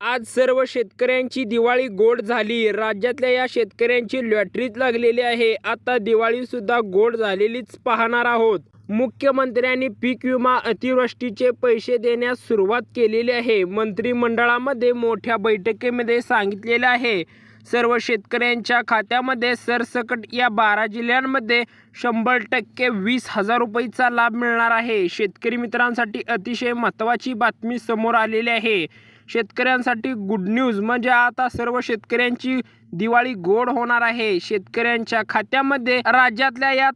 आज सर्व शेतकऱ्यांची दिवाळी गोड झाली. राज्यातल्या या शेतकऱ्यांची लॉटरीच लागलेली आहे. आता दिवाळी सुद्धा गोड झालेलीच पाहणार आहोत. मुख्यमंत्र्यांनी पीक विमा अतिवृष्टीचे पैसे देण्यास सुरुवात केलेली आहे. मंत्रिमंडळामध्ये मोठ्या बैठकीमध्ये सांगितलेले आहे. सर्व शेतकऱ्यांच्या खात्यामध्ये सरसकट या बारा जिल्ह्यांमध्ये शंभर टक्के वीस हजार रुपयाचा लाभ मिळणार आहे. शेतकरी मित्रांसाठी अतिशय महत्त्वाची बातमी समोर आलेली आहे. शेतकऱ्यांसाठी गुड न्यूज म्हणजे आता सर्व शेतकऱ्यांची दिवाळी गोड होणार आहे. शेतकऱ्यांच्या खात्यामध्ये राज्यातल्या या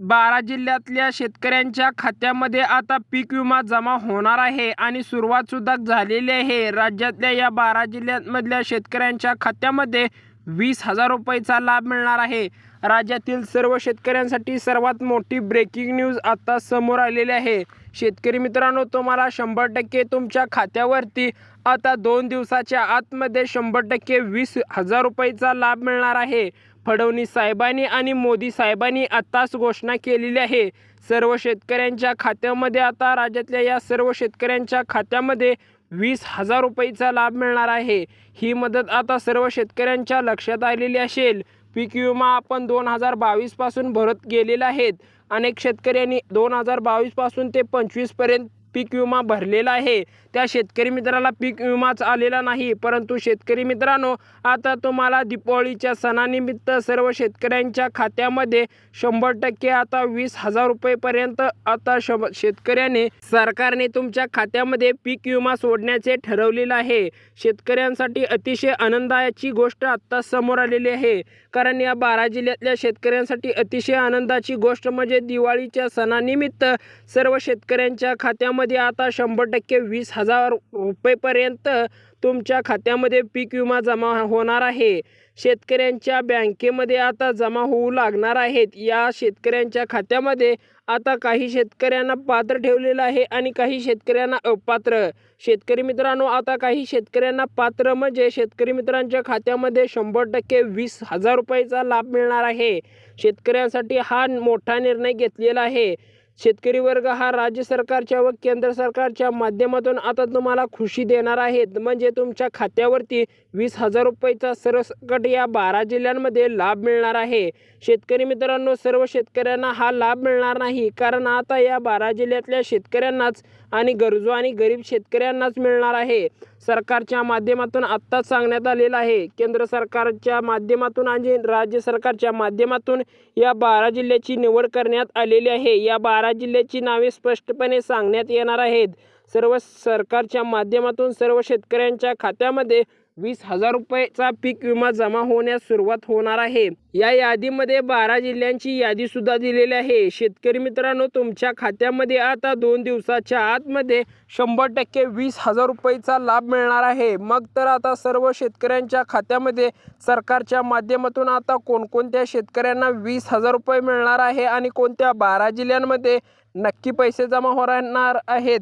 बारा जिल्ह्यातल्या शेतकऱ्यांच्या खात्यामध्ये आता पीक विमा जमा होणार आहे. आणि सुरुवात सुद्धा झालेली आहे. राज्यातल्या या बारा जिल्ह्यांमधल्या शेतकऱ्यांच्या खात्यामध्ये वीस हजार रुपयाचा लाभ मिळणार आहे. राज्यातील सर्व शेतकऱ्यांसाठी सर्वात मोठी ब्रेकिंग न्यूज आता समोर आलेली आहे. शेतकरी मित्रांनो तुम्हाला शंभर टक्के तुमच्या खात्यावरती आता दोन दिवसाच्या आतमध्ये शंभर टक्के वीस हजार रुपयाचा लाभ मिळणार आहे. फडणवीस साहेबांनी आणि मोदी साहेबांनी आत्ताच घोषणा केलेली आहे. सर्व शेतकऱ्यांच्या खात्यामध्ये आता राज्यातल्या या सर्व शेतकऱ्यांच्या खात्यामध्ये वीस हजार रुपयेचा लाभ मिळणार आहे. ही मदत आता सर्व शेतकऱ्यांच्या लक्षात आलेली असेल. पीक विमा आपण दोन हजार बावीसपासून भरत गेलेला आहेत. अनेक शेतकऱ्यांनी दोन हजार बावीसपासून ते पंचवीसपर्यंत पीक विमा भरलेला आहे. त्या शेतकरी मित्राला पीक विमाच आलेला नाही. परंतु शेतकरी मित्रांनो आता तुम्हाला दीपावलीच्या सणानिमित्त सर्व शेतकऱ्यांच्या खात्यामध्ये शंभर टक्के आता वीस हजार रुपयेपर्यंत आता शब शेतकऱ्याने सरकारने तुमच्या खात्यामध्ये पीक विमा सोडण्याचे ठरवलेलं आहे. शेतकऱ्यांसाठी अतिशय आनंदाची गोष्ट आत्ता समोर आलेली आहे. कारण या बारा जिल्ह्यातल्या शेतकऱ्यांसाठी अतिशय आनंदाची गोष्ट म्हणजे दिवाळीच्या सणानिमित्त सर्व शेतकऱ्यांच्या खात्यामध्ये आता शंभर टक्के वीस हजार रुपयेपर्यंत तुमच्या खात्यामध्ये पीक विमा जमा होणार आहे. शेतकऱ्यांच्या बँकेमध्ये आता जमा होऊ लागणार आहेत. या शेतकऱ्यांच्या खात्यामध्ये आता काही शेतकऱ्यांना पात्र ठेवलेलं आहे आणि काही शेतकऱ्यांना अपात्र. शेतकरी मित्रांनो आता काही शेतकऱ्यांना पात्र म्हणजे शेतकरी मित्रांच्या खात्यामध्ये शंभर टक्के वीस हजार रुपयाचा लाभ मिळणार आहे. शेतकऱ्यांसाठी हा मोठा निर्णय घेतलेला आहे. शेतकरी वर्ग हा राज्य सरकारच्या व केंद्र सरकारच्या माध्यमातून आता तुम्हाला खुशी देणार आहेत. म्हणजे तुमच्या खात्यावरती वीस हजार रुपयाचा सरसकट या बारा जिल्ह्यांमध्ये लाभ मिळणार आहे. शेतकरी मित्रांनो सर्व शेतकऱ्यांना हा लाभ मिळणार नाही. कारण आता या बारा जिल्ह्यातल्या शेतकऱ्यांनाच आणि गरजू आणि गरीब शेतकऱ्यांनाच मिळणार आहे. सरकारच्या माध्यमातून आत्ताच सांगण्यात आलेलं आहे. केंद्र सरकारच्या माध्यमातून आणि राज्य सरकारच्या माध्यमातून या बारा जिल्ह्याची निवड करण्यात आलेली आहे. या बारा जिल्ह्याची नावे स्पष्टपणे सांगण्यात येणार आहेत. सर्व सरकारच्या माध्यमातून सर्व शेतकऱ्यांच्या खात्यामध्ये वीस हजार रुपयेचा पीक विमा जमा होण्यास सुरुवात होणार आहे. या यादीमध्ये बारा जिल्ह्यांची यादी सुद्धा दिलेली आहे. शेतकरी मित्रांनो तुमच्या खात्यामध्ये आता दोन दिवसाच्या आतमध्ये शंभर टक्के वीस हजार रुपयेचा लाभ मिळणार आहे. मग तर आता सर्व शेतकऱ्यांच्या खात्यामध्ये सरकारच्या माध्यमातून आता कोणकोणत्या शेतकऱ्यांना वीस हजार रुपये मिळणार आहे आणि कोणत्या बारा जिल्ह्यांमध्ये नक्की पैसे जमा होणार आहेत?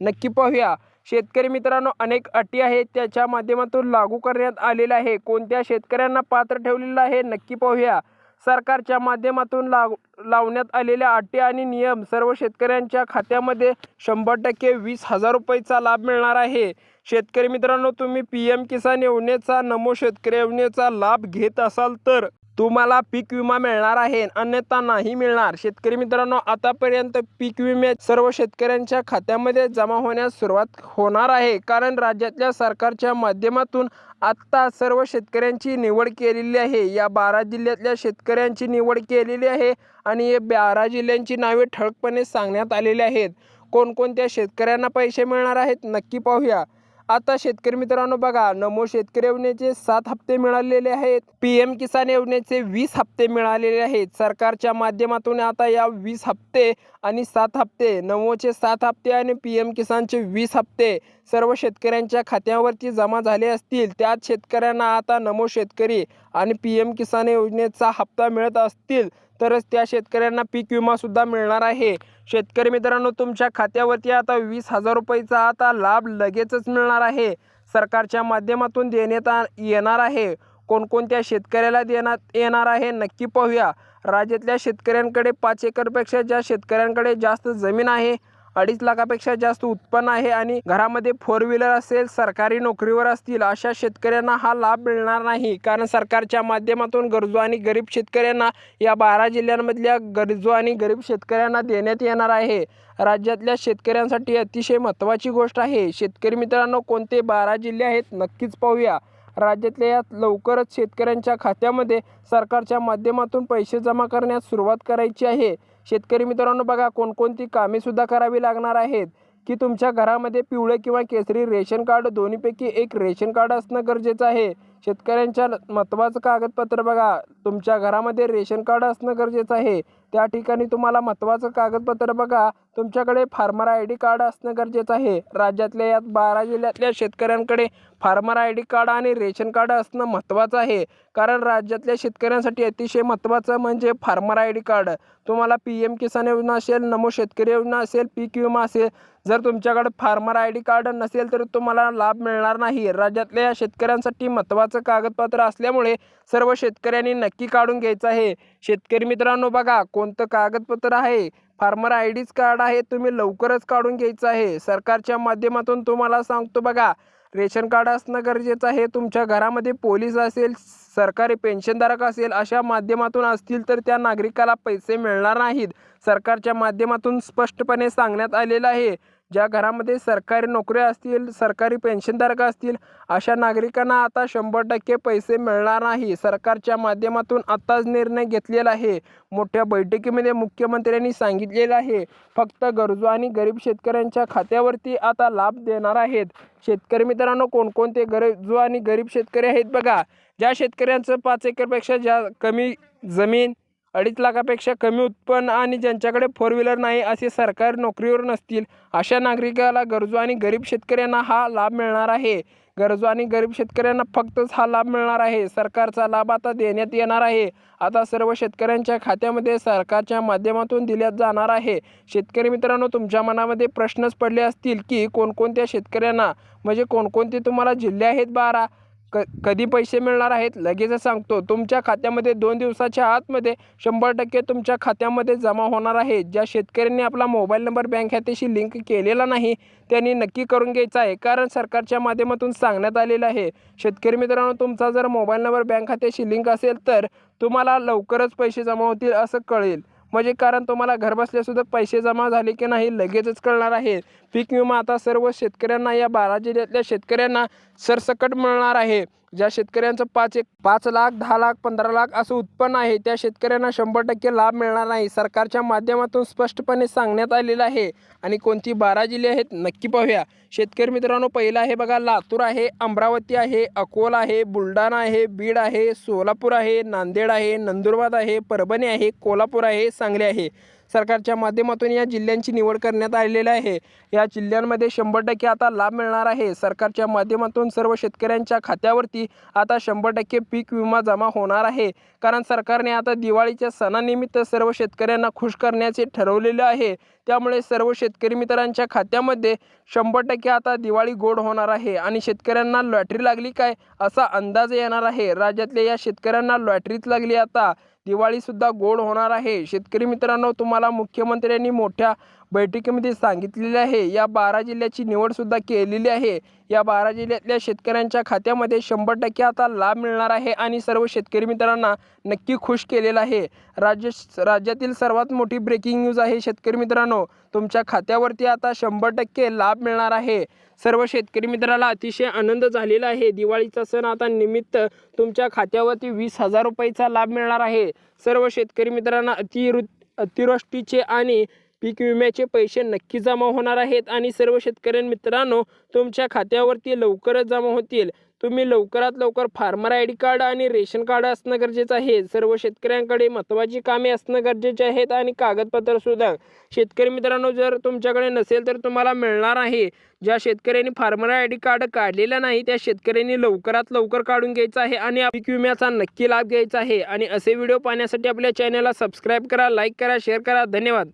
नक्की पाहूया. शेतकरी मित्रांनो अनेक अटी आहेत. त्याच्या माध्यमातून लागू करण्यात आलेलं आहे कोणत्या शेतकऱ्यांना पात्र ठेवलेलं आहे नक्की पाहूया. सरकारच्या माध्यमातून लाव लावण्यात आलेल्या अटी आणि नियम सर्व शेतकऱ्यांच्या खात्यामध्ये शंभर टक्के वीस हजार रुपयेचा लाभ मिळणार आहे. शेतकरी मित्रांनो तुम्ही पी एम किसान योजनेचा नमो शेतकरी योजनेचा लाभ घेत असाल तर तुम्हाला पीक विमा मिळणार आहे अन्यथा नाही मिळणार. शेतकरी मित्रांनो आतापर्यंत पीक विमे सर्व शेतकऱ्यांच्या खात्यामध्ये जमा होण्यास सुरुवात होणार आहे. कारण राज्यातल्या सरकारच्या माध्यमातून आत्ता सर्व शेतकऱ्यांची निवड केलेली आहे. या बारा जिल्ह्यातल्या शेतकऱ्यांची निवड केलेली आहे आणि या बारा जिल्ह्यांची नावे ठळकपणे सांगण्यात आलेली आहेत. कोणकोणत्या शेतकऱ्यांना पैसे मिळणार आहेत नक्की पाहूया. आता शेतकरी मित्रांनो बघा नमो शेतकरी योजनेचे सात हप्ते मिळालेले आहेत. पी एम किसान योजनेचे वीस हप्ते मिळालेले आहेत. सरकारच्या माध्यमातून आता या वीस हप्ते आणि सात हप्ते नमोचे सात हप्ते आणि पी एम किसानचे वीस हप्ते सर्व शेतकऱ्यांच्या खात्यावरती जमा झाले असतील. त्याच शेतकऱ्यांना आता नमो शेतकरी आणि पी एम किसान योजनेचा हप्ता मिळत असतील. तरच त्या शेतकऱ्यांना पीक विमासुद्धा मिळणार आहे. शेतकरी मित्रांनो तुमच्या खात्यावरती आता वीस हजार रुपयाचा आता लाभ लगेचच मिळणार आहे. सरकारच्या माध्यमातून देण्यात येणार आहे. कोणकोणत्या शेतकऱ्याला देण्यात येणार आहे नक्की पाहूया. राज्यातल्या शेतकऱ्यांकडे पाच एकरपेक्षा ज्या शेतकऱ्यांकडे जास्त जमीन आहे अडीच लाखापेक्षा जास्त उत्पन्न आहे आणि घरामध्ये फोर व्हीलर असेल सरकारी नोकरीवर असतील अशा शेतकऱ्यांना हा लाभ मिळणार नाही. कारण सरकारच्या माध्यमातून गरजू आणि गरीब शेतकऱ्यांना या बारा जिल्ह्यांमधल्या गरजू आणि गरीब शेतकऱ्यांना देण्यात येणार आहे. राज्यातल्या शेतकऱ्यांसाठी अतिशय महत्त्वाची गोष्ट आहे. शेतकरी मित्रांनो कोणते बारा जिल्हे आहेत नक्कीच पाहूया. राज्यातल्या यात लवकरच शेतकऱ्यांच्या खात्यामध्ये सरकारच्या माध्यमातून पैसे जमा करण्यास सुरुवात करायची आहे. शेतकरी मित्रांनो बघा कोणकोणती कामेसुद्धा करावी लागणार आहेत? की तुमच्या घरामध्ये पिवळे किंवा केसरी रेशन कार्ड दोन्हीपैकी एक रेशन कार्ड असणं गरजेचं आहे. शेतकऱ्यांच्या महत्त्वाचं कागदपत्र बघा. तुमच्या घरामध्ये रेशन कार्ड असणं गरजेचं आहे. त्या ठिकाणी तुम्हाला महत्त्वाचं कागदपत्र बघा. तुमच्याकडे फार्मर आय डी कार्ड असणं गरजेचं आहे. राज्यातल्या यात बारा जिल्ह्यातल्या शेतकऱ्यांकडे फार्मर आय डी कार्ड आणि रेशन कार्ड असणं महत्त्वाचं आहे. कारण राज्यातल्या शेतकऱ्यांसाठी अतिशय महत्त्वाचं म्हणजे फार्मर आय डी कार्ड. तुम्हाला पी एम किसान योजना असेल नमो शेतकरी योजना असेल पीक विमा असेल जर तुमच्याकडे फार्मर आय डी कार्ड नसेल तर तुम्हाला लाभ मिळणार नाही. राज्यातल्या या शेतकऱ्यांसाठी महत्त्वाचं कागदपत्र असल्यामुळे सर्व शेतकऱ्यांनी नक्की काढून घ्यायचं आहे. शेतकरी मित्रांनो बघा कोण कोणतं कागदपत्र आहे? फार्मर आय डीच कार्ड आहे तुम्ही लवकरच काढून घ्यायचं आहे. सरकारच्या माध्यमातून तुम्हाला सांगतो बघा रेशन कार्ड असणं गरजेचं आहे. तुमच्या घरामध्ये पोलीस असेल सरकारी पेन्शनधारक असेल अशा माध्यमातून असतील तर त्या नागरिकाला पैसे मिळणार नाहीत. सरकारच्या माध्यमातून स्पष्टपणे सांगण्यात आलेलं आहे. ज्या घरामध्ये सरकारी नोकऱ्या असतील सरकारी पेन्शनधारक असतील अशा नागरिकांना आता शंभर टक्के पैसे मिळणार नाही. सरकारच्या माध्यमातून आत्ताच निर्णय घेतलेला आहे. मोठ्या बैठकीमध्ये मुख्यमंत्र्यांनी सांगितलेलं आहे फक्त गरजू आणि गरीब शेतकऱ्यांच्या खात्यावरती आता लाभ देणार आहेत. शेतकरी मित्रांनो कोणकोणते गरजू आणि गरीब शेतकरी आहेत बघा. ज्या शेतकऱ्यांचं पाच एकरपेक्षा ज्या कमी जमीन अडीच लाखापेक्षा कमी उत्पन्न आणि ज्यांच्याकडे फोर व्हीलर नाही असे सरकारी नोकरीवर नसतील अशा नागरिकाला गरजू आणि गरीब शेतकऱ्यांना हा लाभ मिळणार आहे. गरजू आणि गरीब शेतकऱ्यांना फक्तच हा लाभ मिळणार आहे. सरकारचा लाभ आता देण्यात येणार आहे. आता सर्व शेतकऱ्यांच्या खात्यामध्ये सरकारच्या माध्यमातून दिल्या जाणार आहे. शेतकरी मित्रांनो तुमच्या मनामध्ये प्रश्नच पडले असतील की कोणकोणत्या शेतकऱ्यांना म्हणजे कोणकोणते तुम्हाला जिल्हे आहेत बारा? क कधी पैसे मिळणार आहेत लगेचच सांगतो. तुमच्या खात्यामध्ये दोन दिवसाच्या आतमध्ये शंभर टक्के तुमच्या खात्यामध्ये जमा होणार आहे. ज्या शेतकऱ्यांनी आपला मोबाईल नंबर बँक खात्याशी लिंक केलेला नाही त्यांनी नक्की करून घ्यायचा आहे कारण सरकारच्या माध्यमातून सांगण्यात आलेलं आहे. शेतकरी मित्रांनो तुमचा जर मोबाईल नंबर बँक खात्याशी लिंक असेल तर तुम्हाला लवकरच पैसे जमा होतील असं कळेल. म्हणजे कारण तुम्हाला घरबसल्यासुद्धा पैसे जमा झाले की नाही लगेचच कळणार आहे. पीक विमा आता सर्व शेतकऱ्यांना या बारा जिल्ह्यातल्या शेतकऱ्यांना सरसकट मिळणार आहे. ज्या शेतकऱ्यांचं पाच एक पाच लाख दहा लाख पंधरा लाख असं उत्पन्न आहे त्या शेतकऱ्यांना शंभर टक्के लाभ मिळणार नाही. सरकारच्या माध्यमातून स्पष्टपणे सांगण्यात आलेलं आहे. आणि कोणती बारा जिल्हे आहेत नक्की पाहूया. शेतकरी मित्रांनो पहिलं आहे बघा लातूर आहे अमरावती आहे अकोला आहे बुलढाणा आहे बीड आहे सोलापूर आहे नांदेड आहे नंदुरबार आहे परभणी आहे कोल्हापूर आहे सांगली आहे. सरकारच्या माध्यमातून या जिल्ह्यांची निवड करण्यात आलेली आहे. या जिल्ह्यांमध्ये शंभर टक्के आता लाभ मिळणार आहे. सरकारच्या माध्यमातून सर्व शेतकऱ्यांच्या खात्यावरती आता शंभर टक्के पीक विमा जमा होणार आहे. कारण सरकारने आता दिवाळीच्या सणानिमित्त सर्व शेतकऱ्यांना खुश करण्याचे ठरवलेले आहे. त्यामुळे सर्व शेतकरी मित्रांच्या खात्यामध्ये शंभर टक्के आता दिवाळी गोड होणार आहे. आणि शेतकऱ्यांना लॉटरी लागली काय असा अंदाज येणार आहे. राज्यातल्या या शेतकऱ्यांना लॉटरीच लागली आता. दिवाळीसुद्धा गोड होणार आहे. शेतकरी मित्रांनो तुम्हाला मुख्यमंत्र्यांनी मोठ्या बैठकीमध्ये सांगितलेले आहे. या बारा जिल्ह्याची निवडसुद्धा केलेली आहे. या बारा जिल्ह्यातल्या शेतकऱ्यांच्या खात्यामध्ये शंभर टक्के आता लाभ मिळणार आहे आणि सर्व शेतकरी मित्रांना नक्की खुश केलेलं आहे. राज्य राज्यातील सर्वात मोठी ब्रेकिंग न्यूज आहे शेतकरी मित्रांनो. तुमच्या खात्यावरती आता शंभर टक्के लाभ मिळणार आहे. सर्व शेतकरी मित्राला अतिशय आनंद झालेला आहे. दिवाळीचा सण आता निमित्त तुमच्या खात्यावरती वीस हजार रुपयाचा लाभ मिळणार आहे. सर्व शेतकरी मित्रांना अतिवृ अतिवृष्टीचे आणि पीक विम्याचे पैसे नक्की जमा होणार आहेत आणि सर्व शेतकरी मित्रांनो तुमच्या खात्यावरती लवकरच जमा होतील. तुम्ही लवकरात लवकर फार्मर आय डी कार्ड आणि रेशन कार्ड असणं गरजेचं आहे. सर्व शेतकऱ्यांकडे महत्त्वाची कामे असणं गरजेचे आहेत आणि कागदपत्रसुद्धा शेतकरी मित्रांनो जर तुमच्याकडे नसेल तर तुम्हाला मिळणार आहे. ज्या शेतकऱ्यांनी फार्मर आय डी कार्ड काढलेलं नाही त्या शेतकऱ्यांनी लवकरात लवकर काढून घ्यायचं आहे आणि पीक विम्याचा नक्की लाभ घ्यायचा आहे. आणि असे व्हिडिओ पाहण्यासाठी आपल्या चॅनलला सबस्क्राईब करा लाईक करा शेअर करा. धन्यवाद.